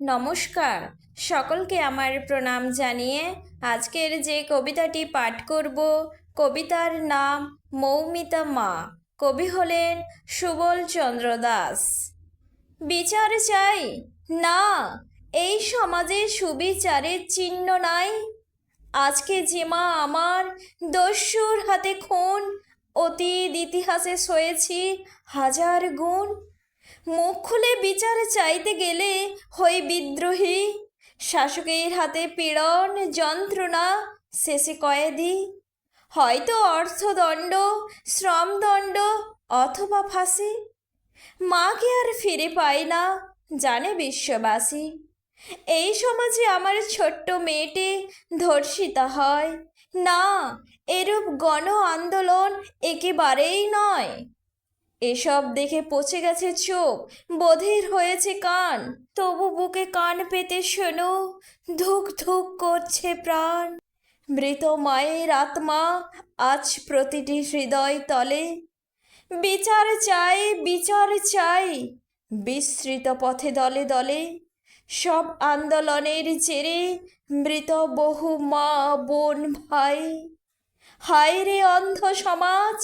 নমস্কার। সকলকে আমার প্রণাম জানিয়ে আজকের যে কবিতাটি পাঠ করব, কবিতার নাম মৌমিতা মা। কবি হলেন সুবল চন্দ্র দাস। বিচার চাই? না, এই সমাজে সুবিচারের চিহ্ন নাই। আজকে যে মা আমার দস্যুর হাতে খুন, অতীত ইতিহাসে সয়েছি হাজার গুণ। মুখ খুলে বিচার চাইতে গেলে হই বিদ্রোহী। শাসকের হাতে পীড়ন যন্ত্রণা, শেষে কয়েদি। হয়তো অর্থদণ্ড, শ্রমদণ্ড অথবা ফাঁসি। মাকে আর ফিরে পাই না, জানে বিশ্ববাসী। এই সমাজে আমার ছোট্ট মেয়েটি ধর্ষিতা হয়। না, এরূপ গণ আন্দোলন একেবারেই নয়। এসব দেখে পচে গেছে চোখ, বধির হয়েছে কান। তবু বুকে কান পেতে শোনো, ধুক ধুক করছে প্রাণ। মৃত মায়ের আত্মা আজ প্রতিটি হৃদয় তলে। বিচার চাই বিচার চাই, বিস্তৃত পথে দলে দলে। সব আন্দোলনের জেরে মৃত বহু মা, বোন, ভাই। হায় রে অন্ধ সমাজ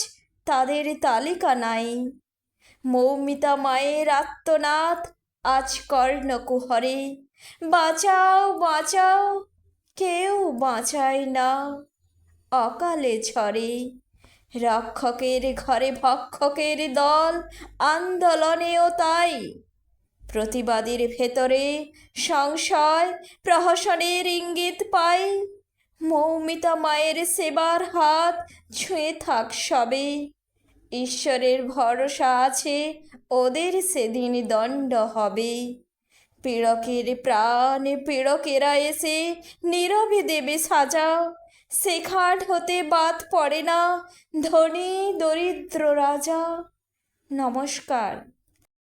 তাদের তালিকা নাই। মৌমিতা মায়ের আত্মনাথ আজ কর্ণকুহরে। বাঁচাও বাঁচাও, কেউ বাঁচায় না অকালে ঝরে রক্ষকের ঘরে ভক্ষকের দল, আন্দোলনেও তাই। প্রতিবাদীর ভেতরে সংশয়, প্রহসনের ইঙ্গিত পাই। মৌমিতা মায়ের সেবার হাত ছুঁয়ে থাক সবে। ঈশ্বরের ভরসা আছে, ওদের সেদিন দণ্ড হবে। পীড়কের প্রাণ পীড়কেরা এসে নীরবে দেবে সাজা। সেখান হতে বাদ পড়ে না ধনী দরিদ্র রাজা। নমস্কার।